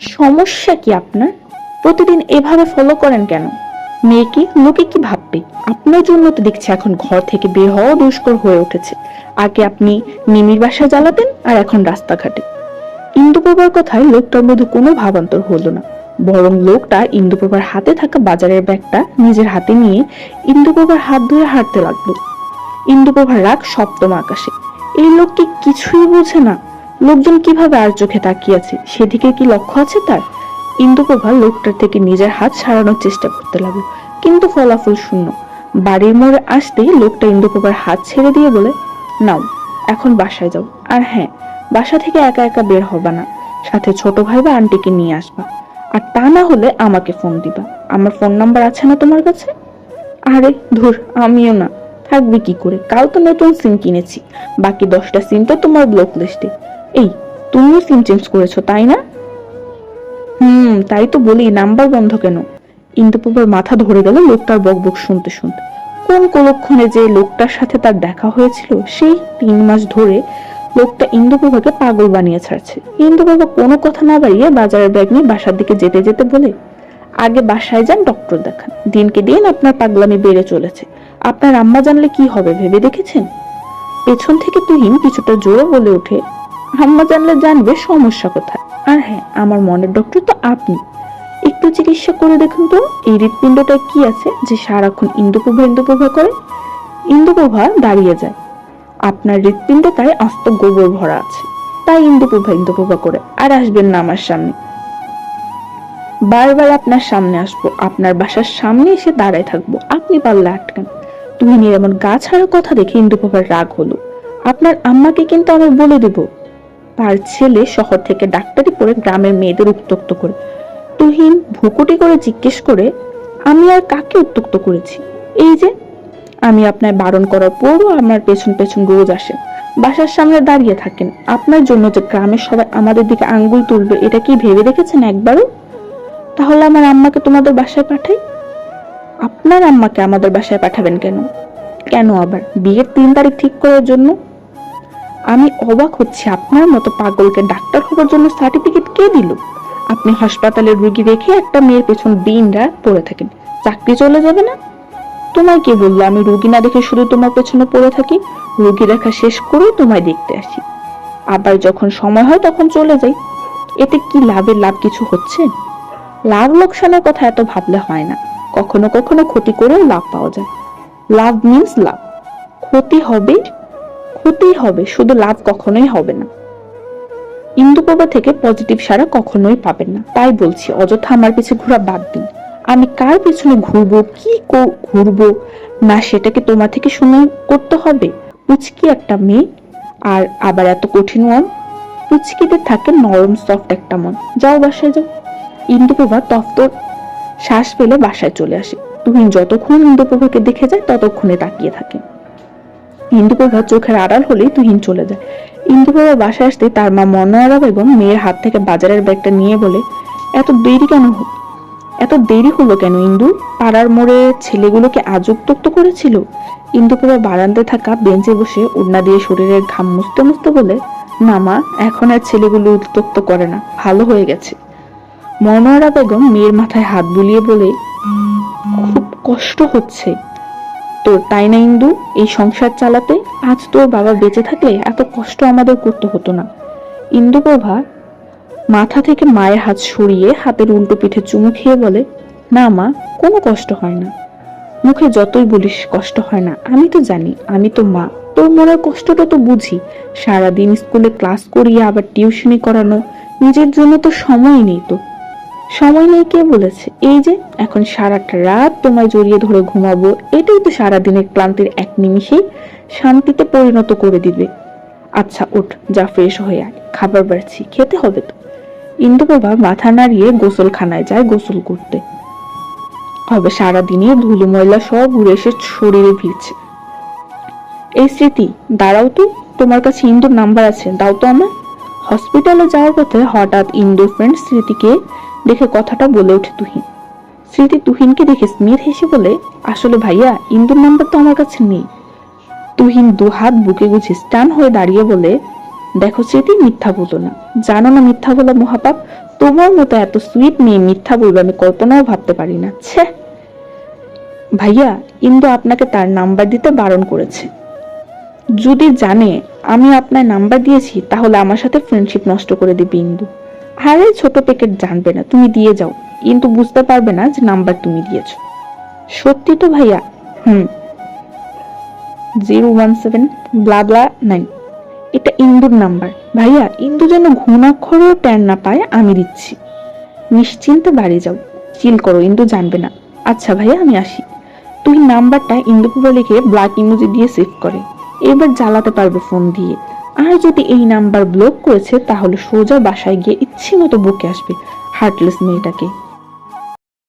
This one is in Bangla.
সমস্যা কি আপনার? প্রতিদিন এভাবে ফলো করেন কেন? মেয়েকে লোকে কি ভাববে? আপনার জন্য তো দেখছি এখন ঘর থেকে বের হওয়া দুষ্কর হয়ে উঠেছে। আগে আপনি মিমির বাসা জ্বালাতেন আর এখন রাস্তাঘাটে। ইন্দুপ্রভার কথায় লোকটার মধ্যে কোনো ভাবান্তর হলো না। বরং লোকটা ইন্দুপ্রভার হাতে থাকা বাজারের ব্যাগটা নিজের হাতে নিয়ে ইন্দুপ্রভার হাত ধরে হাঁটতে লাগল। ইন্দুপ্রভার রাগ সপ্তম আকাশে। এই লোক কি কিছুই বোঝে না। লোকজন কীভাবে আর চোখে তাকিয়ে সেদিকে কি লক্ষ্য আছে তার? ইন্দুপ্রভা লোকটার থেকে নিজের হাত সারানোর চেষ্টা করতে লাগল, কিন্তু ফলাফল শূন্য। বাড়ির মোড়ে আসতেই লোকটা ইন্দুপ্রভার হাত ছেড়ে দিয়ে বলে, নাও, এখন বাসায় যাও। আর হ্যাঁ বাসা থেকে একা একা বের হবা না। সাথে ছোট ভাই বা আন্টিকে নিয়ে আসবা। আর তা না হলে আমাকে ফোন দিবা। আমার ফোন নাম্বার আছে না তোমার কাছে? আরে, ধুর, আমিও না। থাকবে কি করে? কাল তো নতুন সিম কিনেছি। বাকি দশটা সিম তো তোমার ব্লক লিস্টে এই, তুমিও সিম চেঞ্জ করেছ, তাই না? হুম, তাই তো বলি, নাম্বার বন্ধ কেন? ইন্দুপ্রভার মাথা ধরে গেল লোকটার বকবক শুনতে শুনতে। কোন কুলক্ষণে যে লোকটার সাথে তার দেখা হয়েছিল, সেই তিন মাস ধরে লোকটা ইন্দুপ্রভাকে পাগল বানিয়ে ছাড়ছে। ইন্দুপ্রভা কোনো কথা না বাড়িয়ে বাজারের ব্যাগ নিয়ে বাসার দিকে যেতে যেতে বলে, আগে বাসায় যান, ডক্টর দেখান। দিনকে দিন আপনার পাগলামি বেড়ে চলেছে। আপনার আম্মা জানলে কি হবে, ভেবে দেখেছেন? পেছন থেকে তুহিন কিছুটা জোরে বলে ওঠে আম্মা জানলে জানবে সমস্যা কোথায়। আর হ্যাঁ আমার মনের ডক্টর তো আপনি। একটু চিকিৎসা করে দেখুন তো, এই হৃৎপিণ্ডটা কি আছে যে সারাক্ষণ ইন্দুপ্রভা ইন্দুপ্রভা করে? ইন্দুপ্রভা দাঁড়িয়ে যায়। আপনার হৃৎপিণ্ডটায় আস্ত গোবর ভরা আছে। তাই ইন্দুপ্রভা ইন্দুপ্রভা করে, আর আসবেন না আমার সামনে। বারবার আপনার সামনে আসব, আপনার বাসার সামনে এসে দাঁড়ায় থাকব। আপনি পারলে আটকান। তুমি এমন গা ছাড়া কথা দেখে ইন্দুপ্রভার রাগ হলো। আপনার আম্মাকে কিন্তু আমি বলে দেব। তার ছেলে শহর থেকে ডাক্তারি পড়ে গ্রামের মেয়েদের উত্তক্ত করে। তুহিন ভুকুটি করে জিজ্ঞেস করে, আমি আর কাকে উত্তক্ত করেছি? এই যে, আমি আপনার বারণ করার পরও আমার পেছন পেছন রোজ আসেন বাসার সামনে দাঁড়িয়ে থাকেন। আপনার জন্য যে গ্রামের সবাই আমাদের দিকে আঙ্গুল তুলবে, এটা কি ভেবে দেখেছেন একবারও? তাহলে আমার আম্মাকে তোমাদের বাসায় পাঠাই? আপনার আম্মাকে আমাদের বাসায় পাঠাবেন কেন? কেন আবার? বিয়ের তিন তারিখ ঠিক করার জন্য? আমি অবাক হচ্ছি, আপনার মতো পাগলকে ডাক্তার হবার জন্য সার্টিফিকেট কে দিল? আপনি হাসপাতালে রুগী রেখে একটা মেয়ের পেছন দিন রাত পড়ে থাকেন। চাকরি চলে যাবে না? তোমায় কে বলল আমি রুগী না দেখে শুধু তোমার পেছনে পড়ে থাকি? রুগী দেখা শেষ করে তোমায় দেখতে আসি। আবার যখন সময় হয় তখন চলে যাই। এতে কি লাভের লাভ কিছু হচ্ছে? লাভ লোকসানের কথা এত ভাবলে হয় না। কখনো কখনো ক্ষতি করেও লাভ পাওয়া যায়। লাভ মিন্স লাভ। ক্ষতি হবে ক্ষতি হবে, শুধু লাভ কখনোই হবে না। ইন্দুপ্রভা থেকে পজিটিভ সারা কখনোই পাবেন না। তাই বলছি, অযথা আমার পিছে ঘোরা বাদ দিন। আমি কার পিছনে ঘুরবো, কি ঘুরবো? না, সেটাকে তোমার থেকে শুনে করতে হবে। পুচকি একটা মেয়ে, আর আবার এত কঠিন মন। পুচকিতে থাকে নরম সফট একটা মন। যাও বাসায় যাও। ইন্দুপ্রভা তফতর শ্বাস ফেলে বাসায় চলে আসে। তুহিন যতক্ষণ ইন্দুপ্রভাকে দেখে যায় ততক্ষণে তাকিয়ে থাকে। ইন্দুপ্রভা চোখের আড়াল হলেই তুহিন চলে যায়। ইন্দুপ্রভা বাসায় আসতে তার মা মনোয়ারা বেগম মেয়ের হাত থেকে বাজারের ব্যাগটা নিয়ে বলে, এত দেরি কেন এত দেরি হলো কেন ইন্দু? পাড়ার মোড়ে ছেলেগুলোকে আজ উত্তক্ত করেছিল? ইন্দুপ্রভা বারান্দায় থাকা বেঞ্চে বসে ওড়না দিয়ে শরীরের ঘাম মুছতে মুছতে বলে, না মা, এখন আর ছেলেগুলো উত্তক্ত করে না, ভালো হয়ে গেছে। মনোয়ারা বেগম মেয়ের মাথায় হাত বুলিয়ে বলে, খুব কষ্ট হচ্ছে। তোর তাই না, ইন্দু? এই সংসার চালাতে আজ তোর বাবা বেঁচে থাকলে এত কষ্ট আমাদের করতে হতো না। ইন্দুপ্রভা মাথা থেকে মায়ের হাত সরিয়ে হাতের উল্টো পিঠে চুমু খেয়ে বলে, না মা, কোনো কষ্ট হয় না। মুখে যতই বলিস কষ্ট হয় না, আমি তো জানি, আমি তো মা। তোর মনের কষ্টটা তো বুঝি। সারাদিন স্কুলে ক্লাস করিয়ে আবার টিউশনি করানো, নিজের জন্য তো সময় নেই তো। সময় নেই, কে বলেছে? এই যে, এখন সারাটা রাত তোমায় জড়িয়ে ধরে ঘুমাবো, এটাই তো সারাদিনের ক্লান্তির এক নিমিষেই শান্তিতে পরিণত করে দিবে। আচ্ছা ওঠ, যা ফ্রেশ হয়ে আয়, খাবার বাড়ছি, খেতে হবে তো। ইন্দুপ্রভা মাথা নাড়িয়ে গোসলখানায় যায় গোসল করতে। হবে সারাদিনে ধুলো, ময়লা সব উড়ে এসে শরীরে ভিড়ছে এই স্মৃতি, দাঁড়াও তো, তোমার কাছে ইন্দুর নাম্বার আছে, দাও তো আমার হসপিটালে যাওয়ার পথে হঠাৎ ইন্দুর ফ্রেন্ড স্মৃতিকে দেখে কথাটা বলে ওঠে তুহিন। স্মৃতি তুহিনকে দেখে স্মিথ হেসে বলে, আসলে ভাইয়া, ইন্দুর নাম্বার তো আমার কাছে নেই। তুহিন দু হাত বুকে গুছে স্টান হয়ে দাঁড়িয়ে বলে, দেখো স্মৃতি, মিথ্যা বলো না। জানো না মিথ্যা বলা মহাপাপ? তোমার মতো এত সুইট মেয়ে মিথ্যা বলবে আমি কল্পনাও ভাবতে পারি না। ছে! ভাইয়া, ইন্দু আপনাকে তার নাম্বার দিতে বারণ করেছে। যদি জানে আমি আপনার নাম্বার দিয়েছি, তাহলে আমার সাথে ফ্রেন্ডশিপ নষ্ট করে দিবে ইন্দু। আরে ছোট প্যাকেট জানবে না, তুমি দিয়ে যাও। কিন্তু বুঝতে পারবে না যে নাম্বার তুমি দিয়েছ। সত্যি তো ভাইয়া? হুম। Zero one seven blah blah nine. এটা ইন্দুর নাম্বার। ভাইয়া, ইন্দু যেন ঘুণাক্ষরেও ট্যান না পায়, আমি দিচ্ছি। নিশ্চিন্তে বাড়ি যাও। চিল করো, ইন্দু জানবে না। আচ্ছা ভাইয়া, আমি আসি। তুই নাম্বারটা ইন্দুপুরে লিখে ব্ল্যাক ইমোজি দিয়ে সেভ করে। এবার জ্বালাতে পারবে ফোন দিয়ে। আর যদি এই নাম্বার ব্লক করেছে, তাহলে সোজা বাসায় গিয়ে ইচ্ছে মতো বুকে আসবে হার্টলেস মেয়েটাকে।